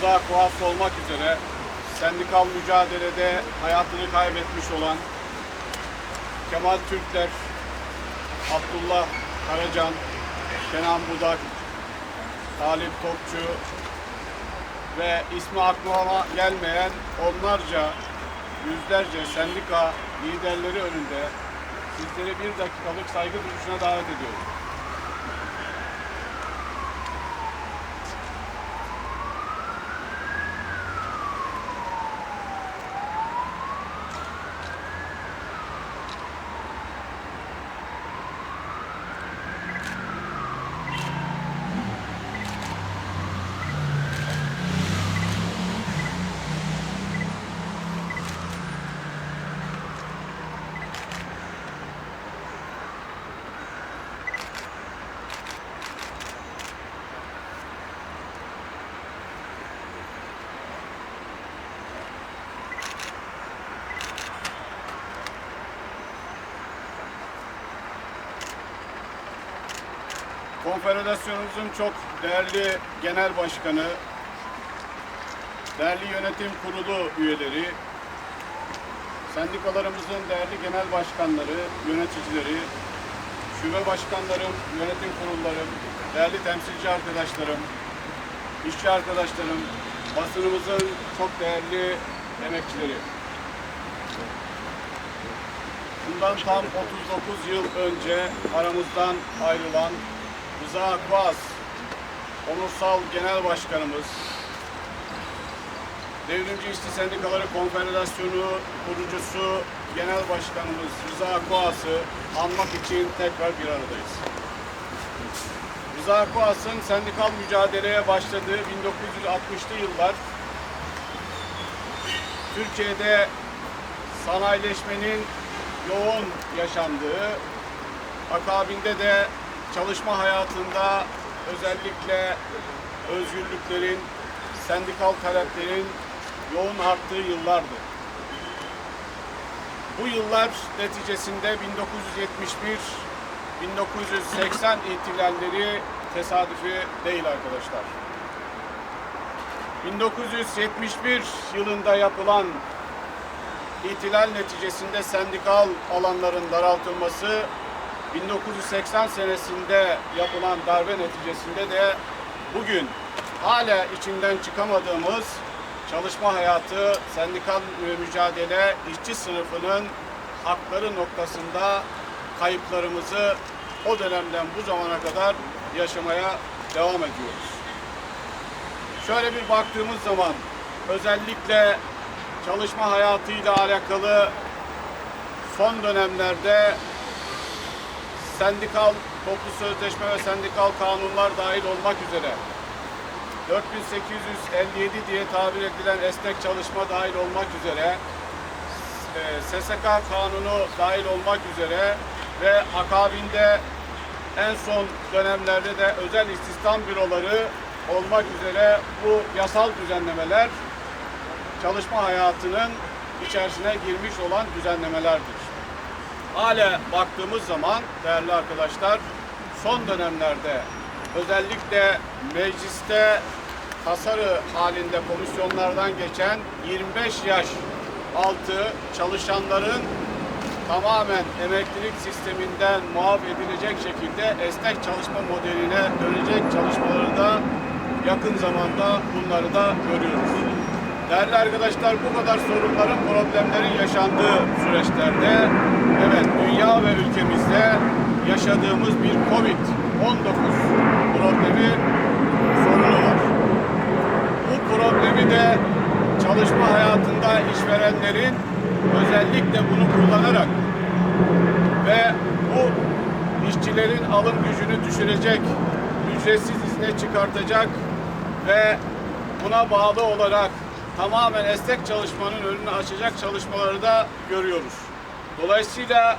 Rıza Kuhas olmak üzere sendikal mücadelede hayatını kaybetmiş olan Kemal Türkler, Abdullah Karacan, Kenan Budak, Talip Topçu ve ismi aklıma gelmeyen onlarca, yüzlerce sendika liderleri önünde sizleri bir dakikalık saygı duruşuna davet ediyorum. Konfederasyonumuzun çok değerli genel başkanı, değerli yönetim kurulu üyeleri, sendikalarımızın değerli genel başkanları, yöneticileri, şube başkanlarım, yönetim kurullarım, değerli temsilci arkadaşlarım, işçi arkadaşlarım, basınımızın çok değerli emekçileri. Bundan tam 39 yıl önce aramızdan ayrılan Rıza Kuaz, Onursal Genel Başkanımız, Devrimci İşçi Sendikaları Konfederasyonu kurucusu Genel Başkanımız Rıza Kuas'ı anmak için tekrar bir aradayız. Rıza Kuas'ın sendikal mücadeleye başladığı 1960'lı yıllar Türkiye'de sanayileşmenin yoğun yaşandığı, akabinde de çalışma hayatında özellikle özgürlüklerin, sendikal taleplerin yoğun arttığı yıllardı. Bu yıllar neticesinde 1971-1980 ihtilalleri tesadüfi değil arkadaşlar. 1971 yılında yapılan ihtilal neticesinde sendikal alanların daraltılması 1980 senesinde yapılan darbe neticesinde de bugün hala içinden çıkamadığımız çalışma hayatı, sendikal mücadele, işçi sınıfının hakları noktasında kayıplarımızı o dönemden bu zamana kadar yaşamaya devam ediyoruz. Şöyle bir baktığımız zaman özellikle çalışma hayatıyla alakalı son dönemlerde sendikal toplu sözleşme ve sendikal kanunlar dahil olmak üzere 4857 diye tabir edilen esnek çalışma dahil olmak üzere e, SSK kanunu dahil olmak üzere ve akabinde en son dönemlerde de özel istihdam büroları olmak üzere bu yasal düzenlemeler çalışma hayatının içerisine girmiş olan düzenlemelerdir. Hala baktığımız zaman değerli arkadaşlar son dönemlerde özellikle mecliste tasarı halinde komisyonlardan geçen 25 yaş altı çalışanların tamamen emeklilik sisteminden muaf edilecek şekilde esnek çalışma modeline dönecek çalışmaları da yakın zamanda bunları da görüyoruz. Değerli arkadaşlar bu kadar sorunların, problemlerin yaşandığı süreçlerde evet dünya ve ülkemizde yaşadığımız bir Covid-19 problemi sorunu var. Bu problemi de çalışma hayatında işverenlerin özellikle bunu kullanarak ve bu işçilerin alım gücünü düşürecek, ücretsiz izne çıkartacak ve buna bağlı olarak tamamen esnek çalışmanın önünü açacak çalışmaları da görüyoruz. Dolayısıyla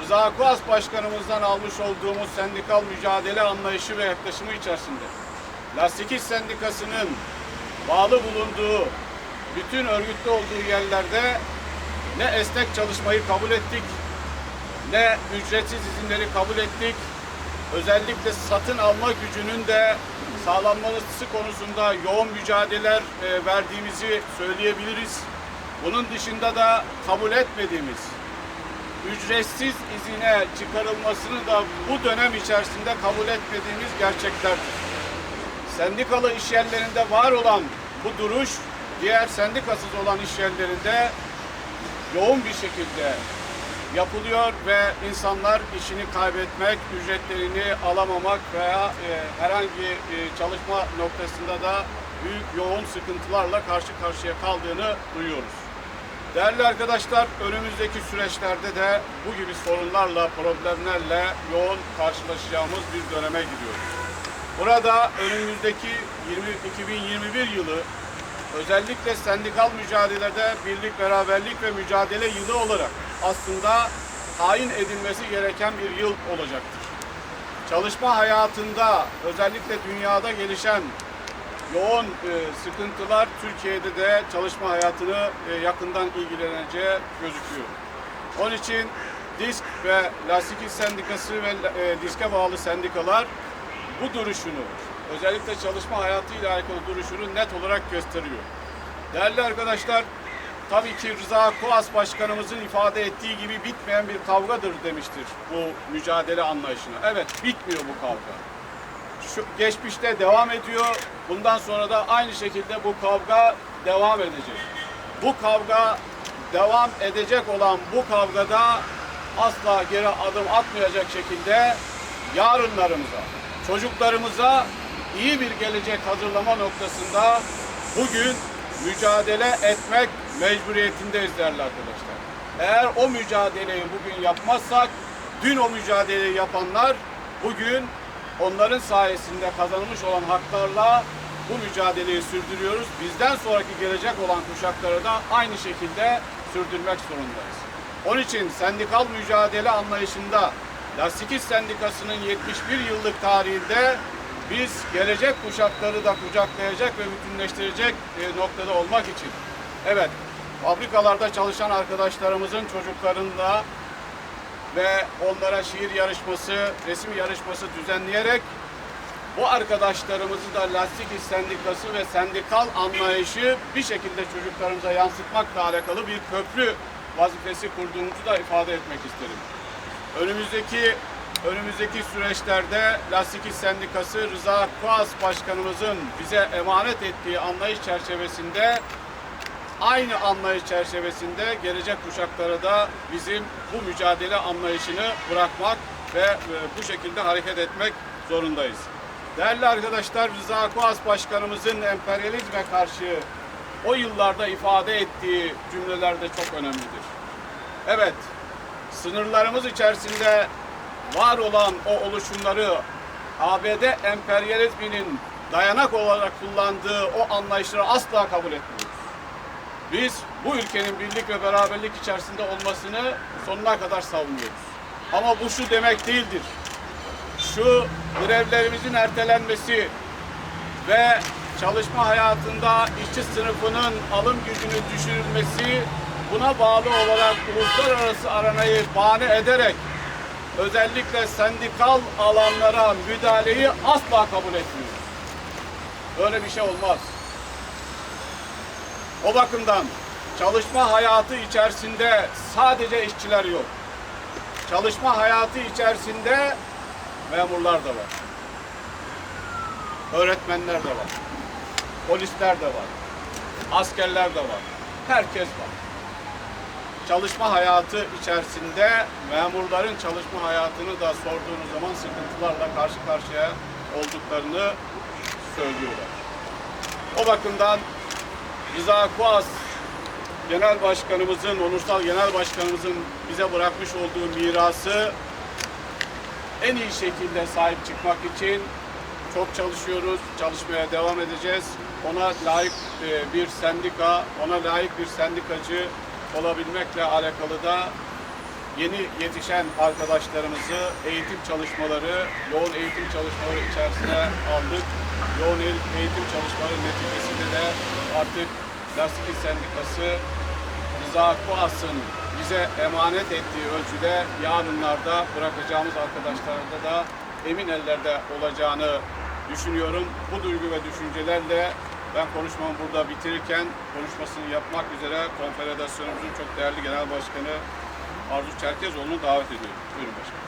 Rıza Kuas Başkanımızdan almış olduğumuz sendikal mücadele anlayışı ve yaklaşımı içerisinde Lastik İş Sendikası'nın bağlı bulunduğu bütün örgütlü olduğu yerlerde ne esnek çalışmayı kabul ettik, ne ücretsiz izinleri kabul ettik. Özellikle satın alma gücünün de sağlanması konusunda yoğun mücadeleler e, verdiğimizi söyleyebiliriz. Bunun dışında da kabul etmediğimiz ücretsiz izine çıkarılmasını da bu dönem içerisinde kabul etmediğimiz gerçeklerdir. Sendikalı iş yerlerinde var olan bu duruş, diğer sendikasız olan iş yerlerinde yoğun bir şekilde yapılıyor ve insanlar işini kaybetmek, ücretlerini alamamak veya e, herhangi e, çalışma noktasında da büyük yoğun sıkıntılarla karşı karşıya kaldığını duyuyoruz. Değerli arkadaşlar, önümüzdeki süreçlerde de bu gibi sorunlarla, problemlerle yoğun karşılaşacağımız bir döneme gidiyoruz. Burada önümüzdeki 20, 2021 yılı özellikle sendikal mücadelede birlik, beraberlik ve mücadele yılı olarak aslında tayin edilmesi gereken bir yıl olacaktır. Çalışma hayatında özellikle dünyada gelişen yoğun e, sıkıntılar Türkiye'de de çalışma hayatını e, yakından ilgileneceği gözüküyor. Onun için Disk ve Lastik Sendikası ve e, Disk'e bağlı sendikalar bu duruşunu, özellikle çalışma hayatıyla alakalı duruşunu net olarak gösteriyor. Değerli arkadaşlar, tabii ki Rıza Koas Başkanımızın ifade ettiği gibi bitmeyen bir kavgadır demiştir bu mücadele anlayışına. Evet, bitmiyor bu kavga şu geçmişte devam ediyor. Bundan sonra da aynı şekilde bu kavga devam edecek. Bu kavga devam edecek olan bu kavgada asla geri adım atmayacak şekilde yarınlarımıza, çocuklarımıza iyi bir gelecek hazırlama noktasında bugün mücadele etmek mecburiyetindeyiz değerli arkadaşlar. Eğer o mücadeleyi bugün yapmazsak dün o mücadeleyi yapanlar bugün onların sayesinde kazanılmış olan haklarla bu mücadeleyi sürdürüyoruz. Bizden sonraki gelecek olan kuşakları da aynı şekilde sürdürmek zorundayız. Onun için sendikal mücadele anlayışında Lastik Sendikası'nın 71 yıllık tarihinde biz gelecek kuşakları da kucaklayacak ve bütünleştirecek e, noktada olmak için evet fabrikalarda çalışan arkadaşlarımızın çocuklarında ve onlara şiir yarışması, resim yarışması düzenleyerek bu arkadaşlarımızı da Lastik İş Sendikası ve sendikal anlayışı bir şekilde çocuklarımıza yansıtmakla alakalı bir köprü vazifesi kurduğumuzu da ifade etmek isterim. Önümüzdeki önümüzdeki süreçlerde Lastik İş Sendikası Rıza Kuas Başkanımızın bize emanet ettiği anlayış çerçevesinde aynı anlayış çerçevesinde gelecek kuşaklara da bizim bu mücadele anlayışını bırakmak ve e, bu şekilde hareket etmek zorundayız. Değerli arkadaşlar Rıza Kuas Başkanımızın emperyalizme karşı o yıllarda ifade ettiği cümleler de çok önemlidir. Evet, sınırlarımız içerisinde var olan o oluşumları ABD emperyalizminin dayanak olarak kullandığı o anlayışları asla kabul etmiyoruz. Biz bu ülkenin birlik ve beraberlik içerisinde olmasını sonuna kadar savunuyoruz. Ama bu şu demek değildir. Şu grevlerimizin ertelenmesi ve çalışma hayatında işçi sınıfının alım gücünü düşürülmesi buna bağlı olarak uluslararası aranayı bahane ederek özellikle sendikal alanlara müdahaleyi asla kabul etmiyoruz. Böyle bir şey olmaz. O bakımdan çalışma hayatı içerisinde sadece işçiler yok. Çalışma hayatı içerisinde memurlar da var. Öğretmenler de var. Polisler de var. Askerler de var. Herkes var. Çalışma hayatı içerisinde memurların çalışma hayatını da sorduğunuz zaman sıkıntılarla karşı karşıya olduklarını söylüyorlar. O bakımdan Rıza Kuas Genel Başkanımızın, onursal Genel Başkanımızın bize bırakmış olduğu mirası en iyi şekilde sahip çıkmak için çok çalışıyoruz, çalışmaya devam edeceğiz. Ona layık e, bir sendika, ona layık bir sendikacı olabilmekle alakalı da yeni yetişen arkadaşlarımızı eğitim çalışmaları, yoğun eğitim çalışmaları içerisine aldık. Yoğun eğitim çalışmaları neticesinde de artık Lastik Sendikası Rıza Kuas'ın bize emanet ettiği ölçüde yarınlarda bırakacağımız arkadaşlarda da emin ellerde olacağını düşünüyorum. Bu duygu ve düşüncelerle ben konuşmamı burada bitirirken konuşmasını yapmak üzere konfederasyonumuzun çok değerli genel başkanı Arzu Çerkezoğlu'nu davet ediyorum. Buyurun başkanım.